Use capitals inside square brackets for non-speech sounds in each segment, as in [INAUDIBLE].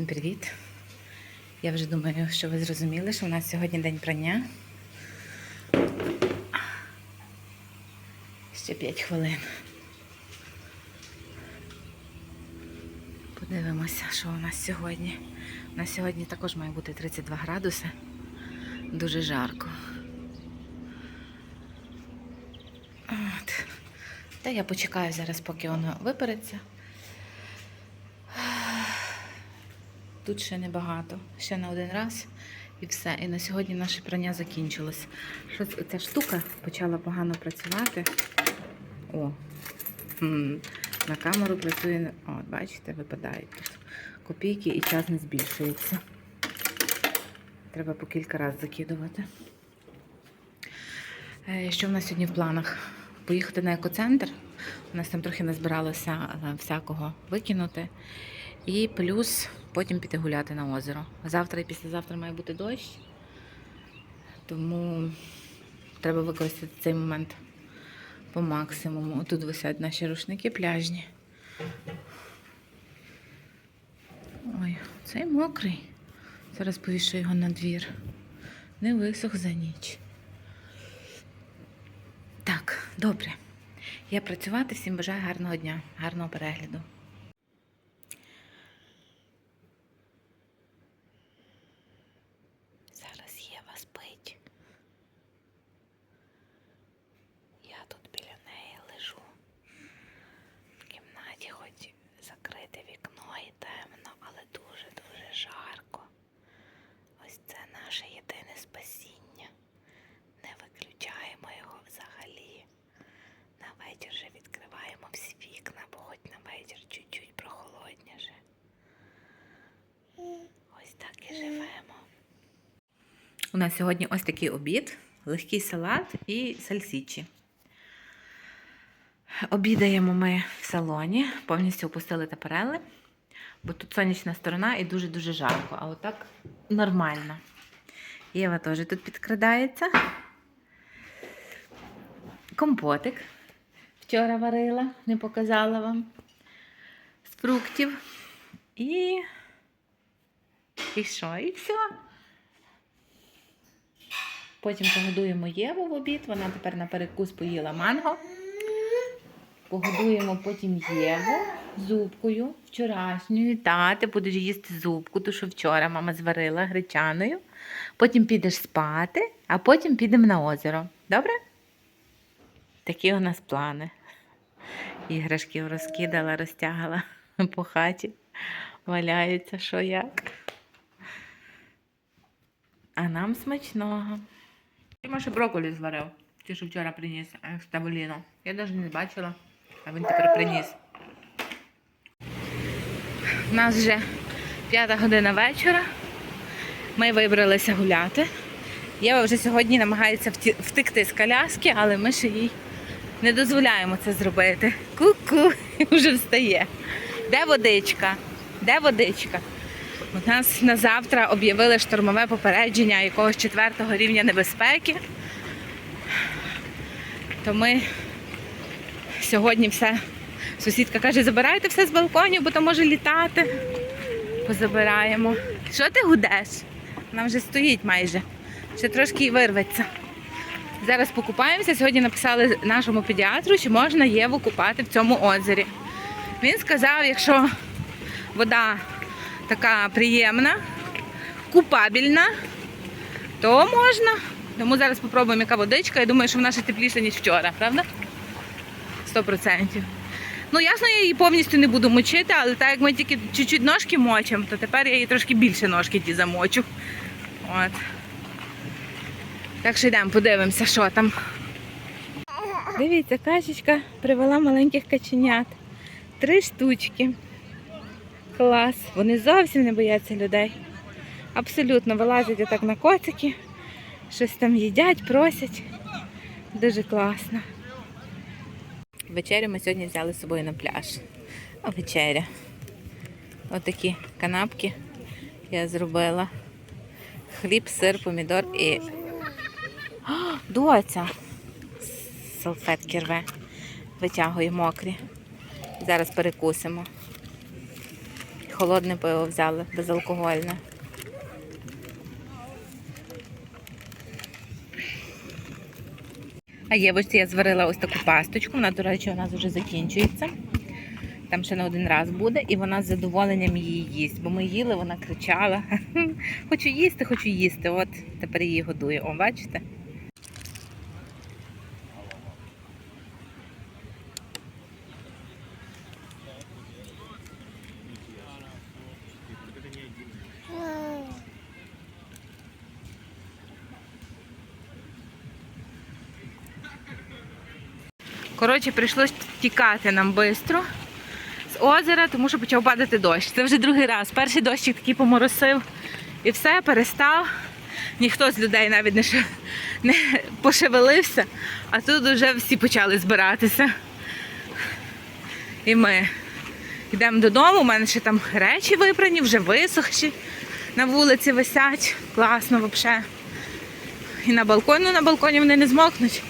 Всім привіт! Я вже думаю, що ви зрозуміли, що у нас сьогодні день прання. Ще 5 хвилин. Подивимося, що у нас сьогодні. У нас сьогодні також має бути 32 градуси. Дуже жарко. От. Та я почекаю зараз, поки воно випереться. Тут ще небагато, ще на один раз і все. І на сьогодні наше прання закінчилось. Що ця штука почала погано працювати. О, на камеру працює. О, бачите, випадають тут копійки і час не збільшується. Треба по кілька разів закидувати. Е, Що в нас сьогодні в планах? Поїхати на екоцентр. У нас там трохи назбиралося е, всякого викинути. І плюс потім піти гуляти на озеро. Завтра і післязавтра має бути дощ. Тому треба використати цей момент по максимуму. Тут висять наші рушники пляжні. Ой, цей мокрий. Зараз повішу його на двір. Не висох за ніч. Так, добре. Я працювати. Всім бажаю гарного дня, гарного перегляду. Зараз Єва спить. Я тут біля неї лежу. В кімнаті хоч закрите вікно і темно, але дуже-дуже жарко. Ось це наше єдине спасіння. Не виключаємо його взагалі. На вечір же відкриваємо всі вікна, бо хоч на вечір чуть-чуть прохолодніше. Ось так і живемо. У нас сьогодні ось такий обід, легкий салат і сальсічі. Обідаємо ми в салоні, повністю опустили тапарели, бо тут сонячна сторона і дуже-дуже жарко, а отак нормально. Єва теж тут підкрадається. Компотик. Вчора варила, не показала вам. З фруктів. І. І що? І все. Потім погодуємо Єву в обід. Вона тепер на перекус поїла манго. Погодуємо потім Єву зубкою вчорашньою. Та, ти будеш їсти зубку, ту, що вчора мама зварила гречаною. Потім підеш спати, а потім підемо на озеро. Добре? Такі у нас плани. Іграшків розкидала, розтягала по хаті. Валяються, що як. А нам смачного. Тима ще брокколі зварив. Ті, що вчора приніс з табуліну. Я навіть не бачила, а він тепер приніс. У нас вже п'ята година вечора. Ми вибралися гуляти. Єва вже сьогодні намагається втекти з коляски, але ми ще їй не дозволяємо це зробити. Ку-ку, [LAUGHS] вже встає. Де водичка? Де водичка? У нас на завтра об'явили штормове попередження якогось четвертого рівня небезпеки. То ми сьогодні все. Сусідка каже, забирайте все з балконів, бо то може літати. Позабираємо. Що ти гудеш? Вона вже стоїть майже. Ще трошки і вирветься. Зараз покупаємося. Сьогодні написали нашому педіатру, чи можна Єву купати в цьому озері. Він сказав, якщо вода така приємна, купабельна, то можна. Тому зараз спробуємо, яка водичка. Я думаю, що вона ще тепліша, ніж вчора, правда? Сто процентів. Ну, ясно, я її повністю не буду мочити, але так як ми тільки чуть-чуть ножки мочимо, то тепер я її трошки більше ножки ті замочу. От. Так що йдемо, подивимося, що там. Дивіться, качечка привела маленьких каченят. Три штучки. Клас. Вони зовсім не бояться людей. Абсолютно вилазять отак на коцики, щось там їдять, просять. Дуже класно. Вечерю ми сьогодні взяли з собою на пляж. А вечеря. Отакі канапки я зробила. Хліб, сир, помідор і. О, доця! Салфетки рве. Витягує мокрі. Зараз перекусимо. Холодне пиво взяли, безалкогольне. А є ось я зварила ось таку пасточку. Вона, до речі, у нас вже закінчується. Там ще на один раз буде, і вона з задоволенням її їсть. Бо ми їли, вона кричала: [LAUGHS] Хочу їсти, хочу їсти. От тепер її годую. О, бачите? Коротше, прийшлось тікати нам швидко з озера, тому що почав падати дощ. Це вже другий раз. Перший дощик такий поморосив і все, перестав. Ніхто з людей навіть не, ше- не пошевелився, а тут вже всі почали збиратися. І ми йдемо додому. У мене ще там речі випрані, вже висохші. На вулиці висять. Класно взагалі. І на балконі, ну на балконі вони не змокнуть.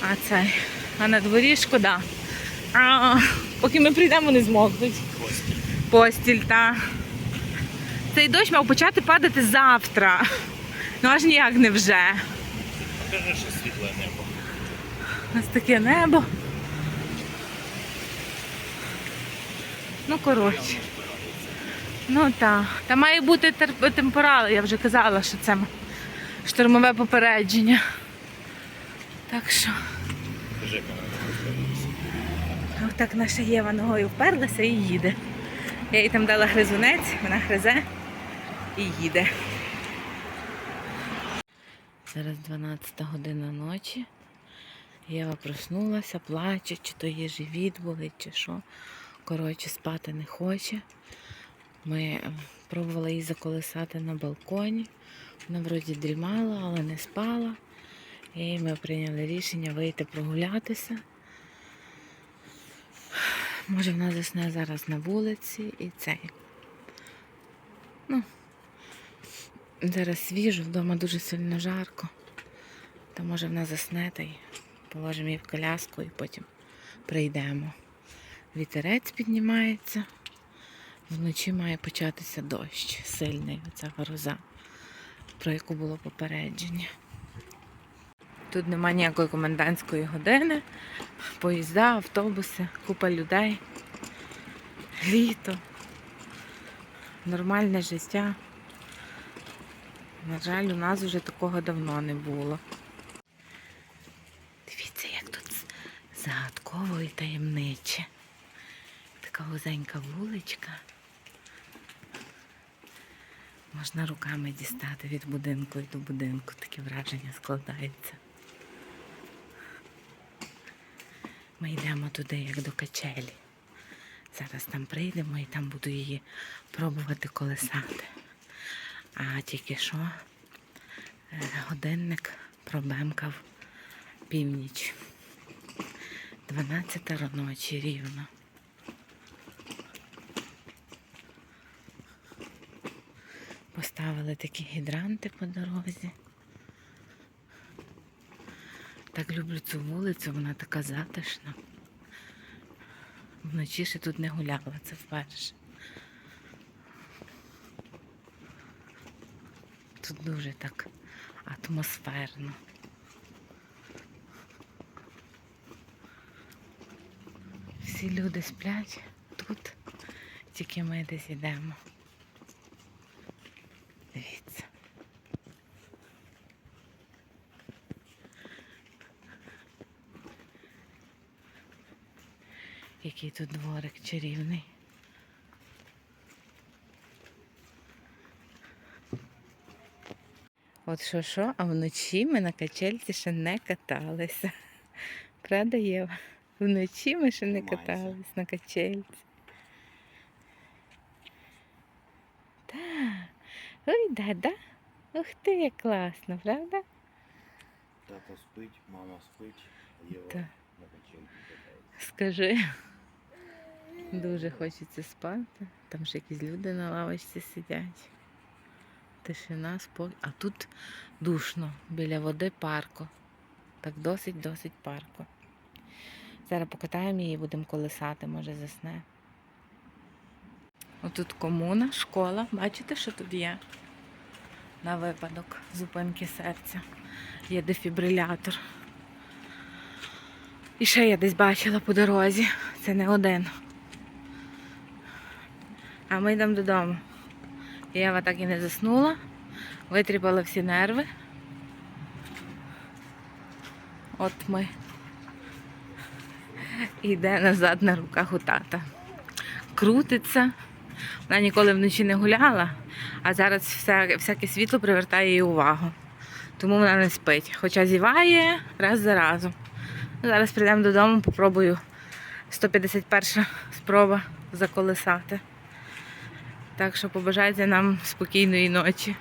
А цей. А на дворі шкода. А, поки ми прийдемо, не змокнуть. Постіль, та. Цей дощ мав почати падати завтра. Ну аж ніяк не вже. Покажи, що світле небо. У нас таке небо. Ну, коротше. Ну так. Та має бути темпорал, я вже казала, що це штурмове попередження. Так що. Як. Отак наша Єва ногою вперлася і їде. Я їй там дала гризунець, вона гризе і їде. Зараз 12 година ночі. Єва проснулася, плаче, чи то її живіт болить, чи що. Коротше, спати не хоче. Ми пробували її заколисати на балконі. Вона вроді дрімала, але не спала. І ми прийняли рішення вийти прогулятися. Може, вона засне зараз на вулиці і цей. Ну, зараз свіжо, вдома дуже сильно жарко. То може вона засне та й положимо її в коляску і потім прийдемо. Вітерець піднімається. Вночі має початися дощ сильний, оця гроза, про яку було попередження. Тут немає ніякої комендантської години поїзда, автобуси, купа людей. Літо. Нормальне життя. На жаль, у нас вже такого давно не було. Дивіться, як тут загадково і таємниче. Така вузенька вуличка. Можна руками дістати від будинку і до будинку. Таке враження складається. Ми йдемо туди, як до качелі. Зараз там прийдемо і там буду її пробувати колесати. А тільки що е, годинник пробемкав північ. 12 ночі рівно. Поставили такі гідранти по дорозі. Так люблю цю вулицю, вона така затишна. Вночі ще тут не гуляла, це вперше. Тут дуже так атмосферно. Всі люди сплять тут, тільки ми десь йдемо. Дивіться. Який тут дворик чарівний. От що що, а вночі ми на качельці ще не каталися. Правда, Єва? Вночі ми ще не катались на качельці. Так. Ой, да-да. Ух ти, як класно, правда? Тато спить, мама спить, Єва Так. на качельці катається. Скажи. Дуже хочеться спати. Там ще якісь люди на лавочці сидять. Тишина, спокій. А тут душно, біля води парко. Так досить-досить парко. Зараз покатаємо її, будемо колесати, може засне. Отут комуна, школа. Бачите, що тут є? На випадок зупинки серця. Є дефібрилятор. І ще я десь бачила по дорозі. Це не один. А ми йдемо додому. Єва так і не заснула, витріпала всі нерви. От ми. Йде назад на руках у тата. Крутиться. Вона ніколи вночі не гуляла, а зараз вся, всяке світло привертає її увагу. Тому вона не спить. Хоча зіває раз за разом. Зараз прийдемо додому, попробую 151 спроба заколисати. Так що побажайте нам спокійної ночі.